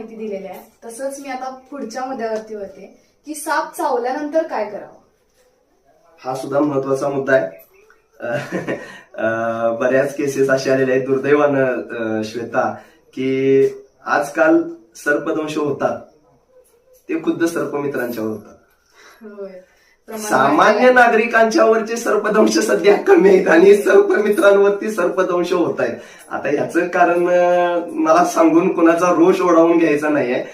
माहिती दिलेली आहे. तसंच मी आता पुढच्या मुद्द्यावरती होते की साप चावल्यानंतर काय करावं? हा सुद्धा महत्त्वाचा मुद्दा आहे. बऱ्याच केसेस असे आलेले आहेत. दुर्दैवानं श्वेता की आजकाल सर्पदंश होतात. ते खुद्द सर्पमित्रांच्यावर होतात. सामान्य. नागरिकांच्यावरचे सर्पदंश सध्या कमी आहेत आणि सर्पमित्रांवरती सर्पदंश होत आहेत. आता याचं कारण मला सांगून कुणाचा रोष ओढावून घ्यायचा नाहीये.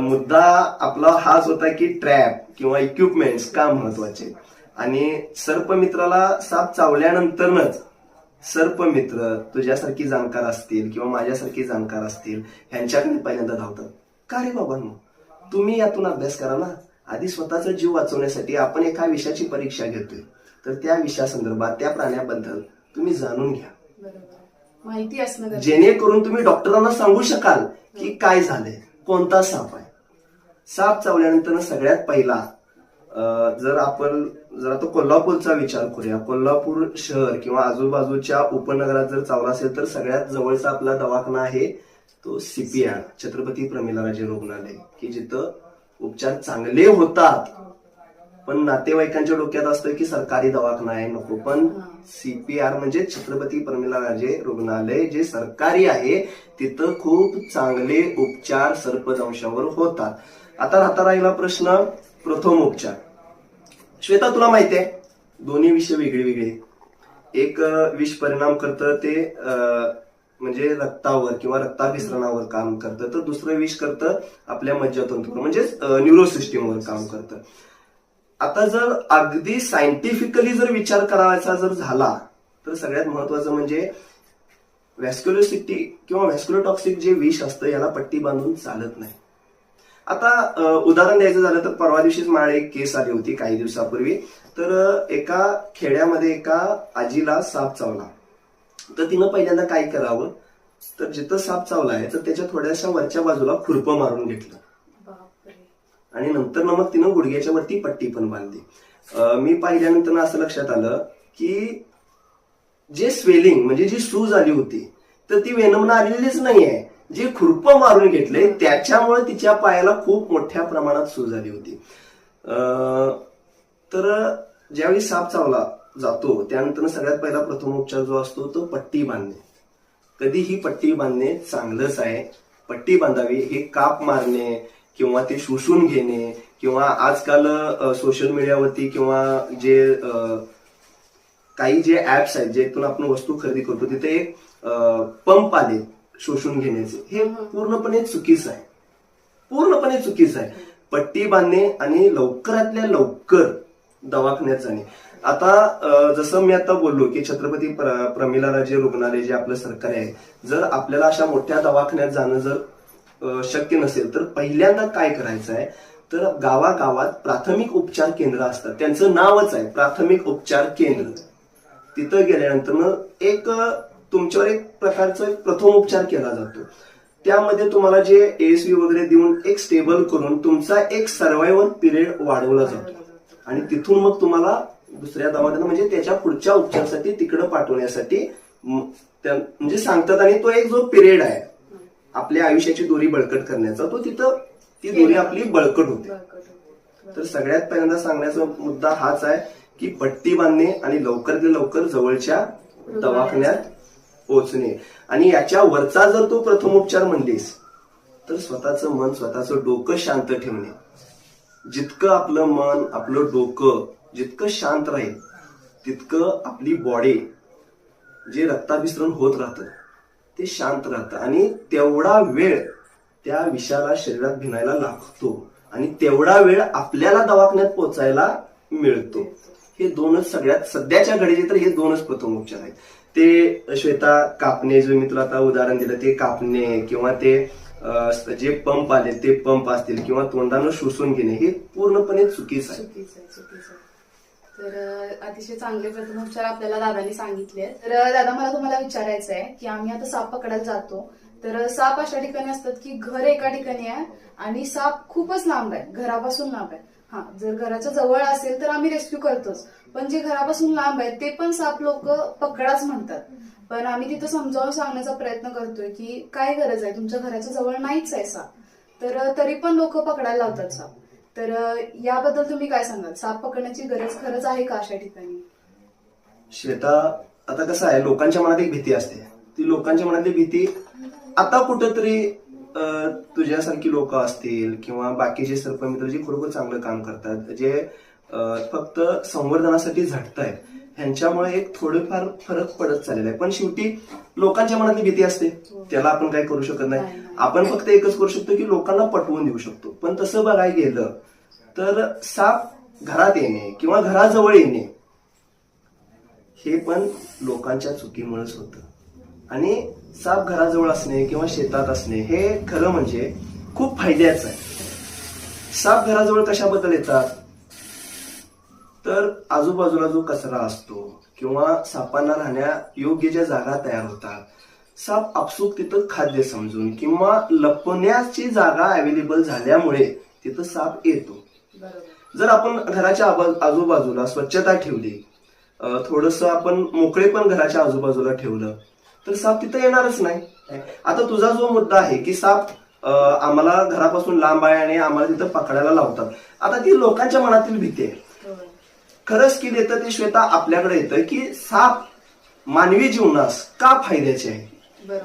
मुद्दा आपला हाच होता की ट्रॅप किंवा इक्विपमेंट्स का महत्त्वाचे? आणि सर्पमित्राला साप चावल्यानंतरच सर्पमित्र तुझ्यासारखी जाणकार असतील किंवा माझ्यासारखी जाणकार असतील ह्यांच्याकडे पहिल्यांदा धावतात. का रे बाबांनो? तुम्ही यातून अभ्यास करा ना. आधी स्वतःचा जीव वाचवण्यासाठी आपण एका विषयाची परीक्षा घेतोय. तर त्या विषयासंदर्भात त्या प्राण्याबद्दल तुम्ही जाणून घ्या. माहिती असणं गरजेचं जेणेकरून तुम्ही डॉक्टरांना सांगू शकाल की काय झालंय कोणता साप आहे. साप चावल्यानंतर सगळ्यात पहिला जर आपण जर आता कोल्हापूरचा विचार करूया. कोल्हापूर शहर किंवा आजूबाजूच्या उपनगरात जर चावला असेल तर सगळ्यात जवळचा आपला दवाखाना आहे तो सीपीआर छत्रपती प्रमिलाराजे रुग्णालय की जिथं उपचार चांगले होतात. पण नातेवाईकांच्या डोक्यात असतं की सरकारी दवाखाना आहे नको. पण. सीपीआर म्हणजे छत्रपती प्रमिलाराजे रुग्णालय जे सरकारी आहे तिथं खूप चांगले उपचार सर्पदंशावर होतात. आता राहता राहिला प्रश्न प्रथम उपचार. श्वेता तुला माहिती आहे दोन्ही विषय वेगळे वेगळे एक विष परिणाम करतं ते म्हणजे रक्तावर किंवा रक्ताभिसरणावर काम करतं तर दुसरं विष करतं आपल्या मज्जातंतूवर म्हणजेच न्यूरो सिस्टीमवर काम करतं. आता जर अगदी सायंटिफिकली जर विचार करायचा जर झाला तर सगळ्यात महत्वाचं म्हणजे व्हॅस्क्युलोसिटी किंवा व्हॅस्क्युलोटॉक्सिक जे विष असतं याला पट्टी बांधून चालत नाही. आता उदाहरण द्यायचं झालं तर परवा दिवशीच माळे एक केस आली होती काही दिवसापूर्वी. तर एका खेड्यामध्ये एका आजीला साप चावला. तर तिनं पहिल्यांदा काय करावं? तर जिथं साप चावला आहे तर त्याच्या थोड्याशा वरच्या बाजूला खुरपं मारून घेतलं. आणि नंतर ना मग तिनं गुडघ्याच्या वरती पट्टी पण बांधली. मी पाहिल्यानंतर असं लक्षात आलं की जे स्वेलिंग म्हणजे जी सूज आली होती तर ती वेनमनं आलेलीच नाहीये. जे खुरपं मारून घेतले त्याच्यामुळे तिच्या पायाला खूप मोठ्या प्रमाणात सूज आली होती. तर ज्यावेळी साप चावला जातो त्यानंतर सगळ्यात पहिला प्रथम उपचार जो असतो तो पट्टी बांधणे. कधी ही पट्टी बांधणे चांगलंच आहे. पट्टी बांधावी हे काप मारणे किंवा ते शोषून घेणे किंवा आजकाल सोशल मीडियावरती किंवा जे काही जे ऍप्स आहेत जेथून आपण वस्तू खरेदी करतो तिथे पंप आले शोषून घेण्याचे. हे पूर्णपणे चुकीचं आहे. पूर्णपणे चुकीचं आहे. पट्टी बांधणे आणि लवकरातल्या लवकर दवाखान्यात जाणे. आता जसं मी आता बोललो की छत्रपती प्र- प्रमिलाराजे रुग्णालय जे आपलं सरकारी आहे जर आपल्याला अशा मोठ्या दवाखान्यात जाणं जर शक्य नसेल तर पहिल्यांदा काय करायचं आहे? तर गावागावात प्राथमिक उपचार केंद्र असतात. त्यांचं नावच आहे प्राथमिक उपचार केंद्र. तिथं गेल्यानंतर एक तुमच्यावर एक प्रकारचं एक प्रथम उपचार केला जातो. त्यामध्ये तुम्हाला जे एएसवी वगैरे देऊन एक स्टेबल करून तुमचा एक सर्वायवल पिरियड वाढवला जातो. आणि तिथून मग तुम्हाला दुसऱ्या दवाखान्यात म्हणजे त्याच्या पुढच्या उपचारासाठी तिकडं पाठवण्यासाठी म्हणजे सांगतात आणि तो एक जो पिरियड आहे आपल्या आयुष्याची दोरी बळकट करण्याचा तो तिथं ती दोरी आपली बळकट होते. तर सगळ्यात पहिल्यांदा सांगण्याचा मुद्दा हाच आहे की पट्टी बांधणे आणि लवकरात लवकर जवळच्या दवाखान्यात पोहोचणे. आणि याच्या वरचा जर तो प्रथमोपचार म्हणलीस तर स्वतःचं मन स्वतःचं डोकं शांत ठेवणे. जितकं आपलं मन आपलं डोकं जितकं शांत राहील तितकं आपली बॉडी जे रक्ताभिसरण होत राहतं ते शांत राहतं. आणि तेवढा वेळ त्या विषाला शरीरात भिनायला लागतो. आणि तेवढा वेळ आपल्याला दवाखान्यात पोचायला मिळतो. हे दोनच सगळ्यात सध्याच्या घडीचे तर हे दोनच प्रथम उपचार आहेत. ते श्वेता कापणे जो मी तुला आता उदाहरण दिलं ते कापणे किंवा ते जे पंप आले ते पंप असतील किंवा तोंडानं शोषून घेणे हे पूर्णपणे चुकीचं आहे चुकीचं आहे चुकीचं आहे. तर अतिशय चांगले प्रथमोपचार आपल्याला दादानी सांगितले. तर दादा मला तुम्हाला विचारायचं आहे की आम्ही आता साप पकडायला जातो. तर साप अशा ठिकाणी असतात की घर एका ठिकाणी आहे आणि साप खूपच लांब आहे घरापासून लांब आहे. हा जर घराच्या जवळ असेल तर आम्ही रेस्क्यू करतोच. पण जे घरापासून लांब आहे ते पण साप लोक पकडाच म्हणतात. पण आम्ही तिथं समजावून सांगण्याचा प्रयत्न करतोय की काय गरज आहे? तुमच्या घराच्या जवळ नाहीच आहे साप. तर तरी पण लोक पकडायला लावतात साप. तर याबद्दल तुम्ही काय सांगाल? साप पकडण्याची गरज खरंच आहे का अशा ठिकाणी? श्वेता आता कसं आहे लोकांच्या मनात एक भीती असते. ती लोकांच्या मनातली भीती आता कुठंतरी तुझ्यासारखी लोक असतील किंवा बाकीचे सर्पमित्र जे खरोखर चांगलं काम करतात जे फक्त संवर्धनासाठी झटतायत. ह्यांच्यामुळे एक थोडेफार फरक पडत चाललेला आहे. पण शेवटी लोकांच्या मनातली भीती असते. त्याला आपण काय करू शकत नाही. आपण फक्त एकच करू शकतो की लोकांना पटवून देऊ शकतो. पण तसं बघायला गेलं तर साप घरात येणे किंवा घराजवळ येणे हे पण लोकांच्या चुकीमुळेच होतं. आणि साप घराजवळ असणे किंवा शेतात असणे हे खरं म्हणजे खूप फायद्याचं आहे. साप घराजवळ कशाबद्दल येतात? तर आजूबाजूला जो कचरा असतो किंवा सापांना राहण्या योग्य ज्या जागा तयार होतात साप आपसूक तिथं खाद्य समजून किंवा लपण्याची जागा अवेलेबल झाल्यामुळे तिथं साप येतो. जर आपण घराच्या आजूबाजूला स्वच्छता ठेवली थोडस आपण मोकळे पण घराच्या आजूबाजूला ठेवलं तर साप तिथं येणारच नाही. आता तुझा जो मुद्दा आहे की साप आम्हाला घरापासून लांब आहे आणि आम्हाला तिथं पकडायला लावतात. आता ती लोकांच्या मनातील भीती आहे. खरं स्किल येतं ते श्वेता आपल्याकडे येतं की साप मानवी जीवनास का फायद्याचे आहे?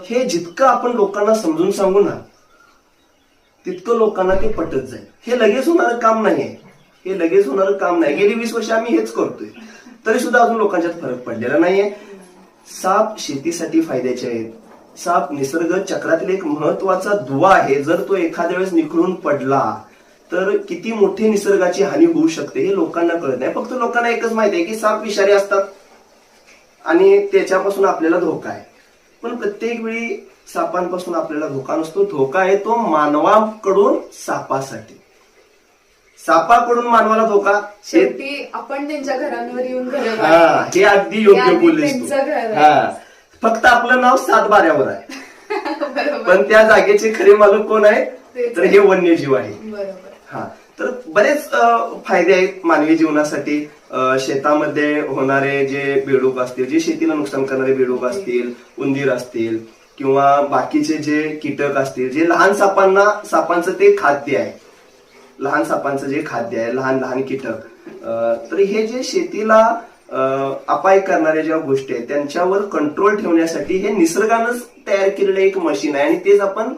हे जितकं आपण लोकांना समजून सांगू ना तितकं लोकांना ते पटत जाईल. हे लगेच होणारं काम नाहीये. हे लगेच होणारं काम नाही. गेली वीस वर्ष आम्ही हेच करतोय. तरी सुद्धा अजून लोकांच्यात फरक पडलेला नाहीये. साप शेतीसाठी फायद्याचे आहेत. साप निसर्ग चक्रातील एक महत्त्वाचा दुवा आहे. जर तो एखाद्या वेळेस निखळून पडला तर किती मोठी निसर्गाची हानी होऊ शकते हे लोकांना कळत नाही. फक्त लोकांना एकच माहिती आहे की साप विषारी असतात. आणि त्याच्यापासून आपल्याला धोका आहे. पण प्रत्येक वेळी सापांपासून आपल्याला धोका नसतो. धोका आहे तो मानवाकडून सापासाठी. सापाकडून मानवाला धोका शेवटी आपण त्यांच्या घरांवर येऊन हा हे अगदी योग्य आहे. हा. फक्त आपलं नाव सात बाऱ्यावर आहे पण त्या जागेचे खरे मालक कोण आहे? तेच तर हे वन्यजीव आहे. बरोबर. हा. तर बरेच फायदे आहेत मानवी जीवनासाठी. शेतामध्ये होणारे जे बेडूक असतील जे शेतीला नुकसान करणारे बेडूक असतील उंदीर असतील किंवा बाकीचे जे कीटक असतील जे लहान सापांना सापांचं ते खाद्य आहे. लहान सापांचं जे खाद्य आहे लहान लहान कीटक. तर हे जे शेतीला अपाय करणाऱ्या ज्या गोष्टी आहेत त्यांच्यावर कंट्रोल ठेवण्यासाठी हे निसर्गानंच तयार केलेलं एक मशीन आहे. आणि तेच आपण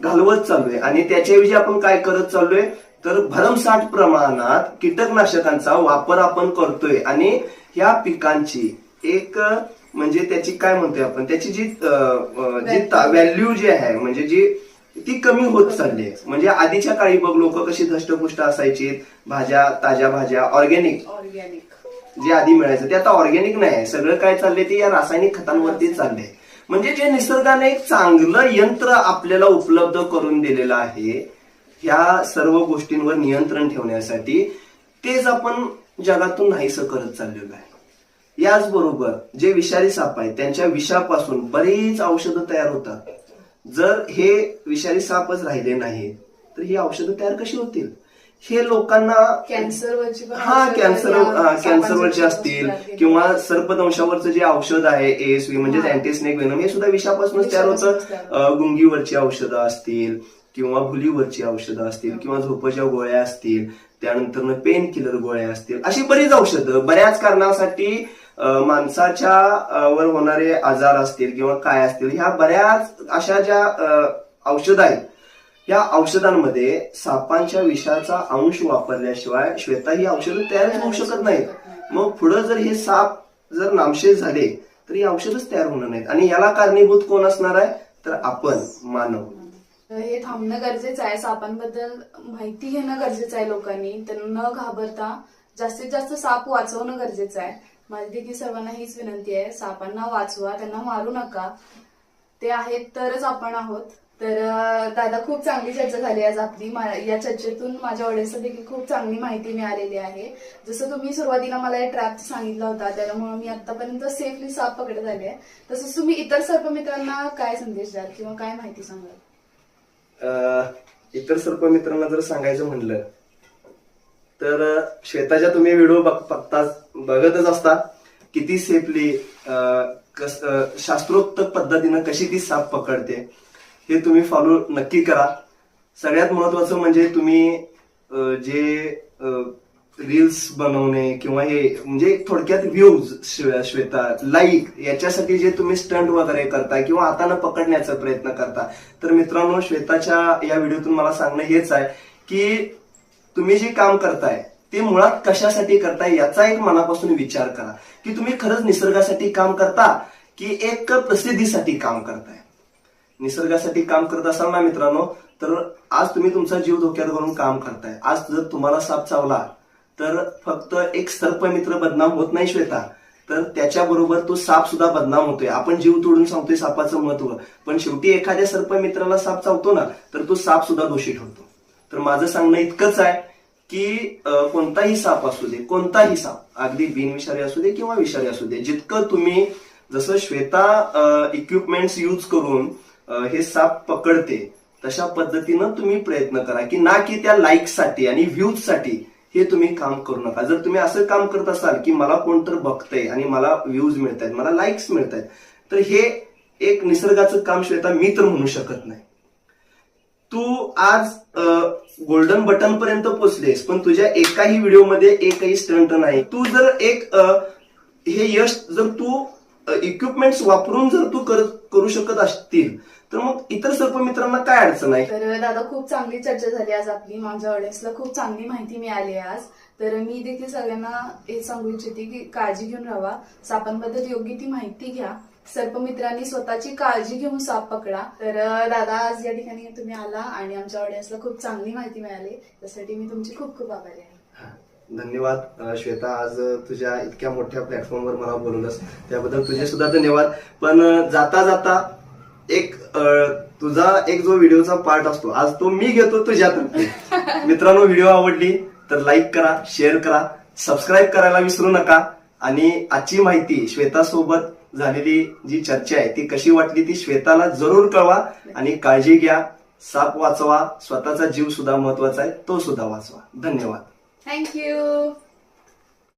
घालवत चाललोय. आणि त्याच्याऐवजी आपण काय करत चाललोय? तर भरमसाठ प्रमाणात कीटकनाशकांचा वापर आपण करतोय. आणि ह्या पिकांची एक म्हणजे त्याची काय म्हणतोय आपण? त्याची जी व्हॅल्यू जी आहे म्हणजे जी ती कमी होत चालली आहे. म्हणजे आधीच्या काळी बघ लोक कशी धष्टपुष्ट असायची. भाज्या ताज्या भाज्या ऑर्गॅनिक. ऑर्गॅनिक जे आधी मिळायचं ते आता ऑर्गॅनिक नाही. आहे सगळं काय चाललंय ते या रासायनिक खतांवरती चाललंय. म्हणजे जे निसर्गाने एक चांगलं यंत्र आपल्याला उपलब्ध करून दिलेलं आहे ह्या सर्व गोष्टींवर नियंत्रण ठेवण्यासाठी तेच आपण जगातून नाहीसं करत चाललेलो आहे याचबरोबर जे विषारी साप आहेत त्यांच्या विषापासून बरीच औषधं तयार होतात. जर हे विषारी सापच राहिले नाही तर ही औषधं तयार कशी होतील? हे लोकांना कॅन्सरवरची पण हा कॅन्सर कॅन्सरवरचे असतील किंवा सर्पदंशावरचं जे औषध आहे एएसवी म्हणजे. अँटीस्नेक वेनम हे. सुद्धा विषापासूनच तयार होतं. गुंगीवरची औषधं असतील किंवा भुलीवरची औषधं असतील किंवा झोपच्या गोळ्या असतील त्यानंतर पेन किलर गोळ्या असतील अशी बरीच औषधं. बऱ्याच कारणासाठी माणसाच्या वर होणारे आजार असतील किंवा काय असतील ह्या बऱ्याच अशा ज्या औषधं आहेत या औषधांमध्ये सापांच्या विषाचा अंश वापरल्याशिवाय श्वेता ही औषधं तयारच होऊ शकत नाहीत. मग पुढे जर हे साप जर नामशेष झाले तर ही औषधच तयार होणार नाहीत. आणि याला कारणीभूत कोण असणार आहे? तर आपण मानव. हे थांबणं गरजेचं आहे. सापांबद्दल माहिती घेणं गरजेचं आहे लोकांनी. त्यांना न घाबरता जास्तीत जास्त साप वाचवणं गरजेचं आहे. माझी देखील सर्वांना हीच विनंती आहे. सापांना वाचवा त्यांना मारू नका. ते आहेत तरच आपण आहोत. तर दादा खूप चांगली चर्चा झाली आज आपली. या चर्चेतून माझ्या ऑडियन्सला देखील खूप चांगली माहिती मिळालेली आहे. जसं तुम्ही सुरुवातीला मला या ट्रॅप सांगितला होता त्यामुळे मी आतापर्यंत सेफली साप पकडत आले आहे. तसंच तुम्ही इतर सर्पमित्रांना काय संदेश द्याल किंवा काय माहिती सांगाल? इतर सर्प मित्रांना जर सांगायचं म्हणलं तर शेताच्या श्वेताच्या तुम्ही व्हिडिओ बघताच बघतच असता किती सेफली कस शास्त्रोक्त पद्धतीनं कशी ती साप पकडते. हे तुम्ही फॉलो नक्की करा. सगळ्यात महत्वाचं म्हणजे तुम्ही जे रील्स बनवणे किंवा हे म्हणजे थोडक्यात व्ह्यूज श्वेता लाईक याच्यासाठी जे तुम्ही स्टंट वगैरे करता किंवा हातानं पकडण्याचा प्रयत्न करता. तर मित्रांनो श्वेताच्या या व्हिडिओतून मला सांगणं हेच आहे की तुम्ही जे काम करताय ते मुळात कशासाठी करताय याचा एक मनापासून विचार करा. की तुम्ही खरंच निसर्गासाठी काम करता की एक प्रसिद्धीसाठी काम करताय? निसर्गासाठी काम करत असाल ना मित्रांनो तर आज तुम्ही तुमचा जीव धोक्यात घालून काम करताय. आज जर तुम्हाला साप चावला तर फक्त एक सर्पमित्र बदनाम होत नाही श्वेता. तर त्याच्याबरोबर तो साप सुद्धा बदनाम होतोय. आपण जीव तोडून सांगतोय सापाचं महत्त्व. पण शेवटी एखाद्या सर्पमित्राला साप चावतो ना तर तो साप सुद्धा दोषी ठरतो. तर माझं सांगणं इतकंच आहे की कोणताही साप असू दे कोणताही साप अगदी बिनविषारी असू दे किंवा विषारी असू दे जितकं तुम्ही जसं श्वेता इक्विपमेंट्स यूज करून हे साप पकडते तशा पद्धतीनं तुम्ही प्रयत्न करा की ना की त्या लाईकसाठी आणि व्ह्यूजसाठी हे तुम्ही काम करू नका. जर तुम्ही असं काम करत असाल की मला कोणतर बघतंय आणि मला व्ह्यूज मिळत आहेत मला लाईक्स मिळत आहेत तर हे एक निसर्गाचं काम श्वेता मी तर म्हणू शकत नाही. तू आज गोल्डन बटन पर्यंत पोचलेस पण तुझ्या एकाही व्हिडिओमध्ये एकही स्टंट नाही. तू जर एक हे यश जर तू इक्विपमेंट्स वापरून जर तू कर- करू शकत असतील तर मग इतर सर्प मित्रांना काय अडचण आहे? तर दादा खूप चांगली चर्चा झाली आज आपली. माझ्या ऑडियन्सला खूप चांगली माहिती मिळाली आज. तर मी देखील सगळ्यांना हे सांगू इच्छिते की काळजी घेऊन राहा. सापांबद्दल योग्य ती माहिती घ्या. सर्पमित्रांनी स्वतःची काळजी घेऊन साप पकडा. तर दादा आज या ठिकाणी तुम्ही आला आणि आमच्या ऑडियन्सला खूप चांगली माहिती मिळाली. त्यासाठी मी तुमची खूप खूप आभारी आहे. धन्यवाद श्वेता. आज तुझ्या इतक्या मोठ्या प्लॅटफॉर्मवर मला बोलवलंस. त्याबद्दल तुझे सुद्धा धन्यवाद. पण जाता जाता एक तुझा एक जो व्हिडिओचा पार्ट असतो आज तो मी घेतो तुझ्यातर्फे मित्रांनो व्हिडिओ आवडली तर लाईक करा शेअर करा सबस्क्राईब करायला विसरू नका. आणि आजची माहिती श्वेता सोबत झालेली जी चर्चा आहे ती कशी वाटली ती श्वेताला जरूर कळवा आणि काळजी घ्या. साप वाचवा स्वतःचा जीव सुद्धा महत्त्वाचा आहे तो सुद्धा वाचवा. धन्यवाद. थँक्यू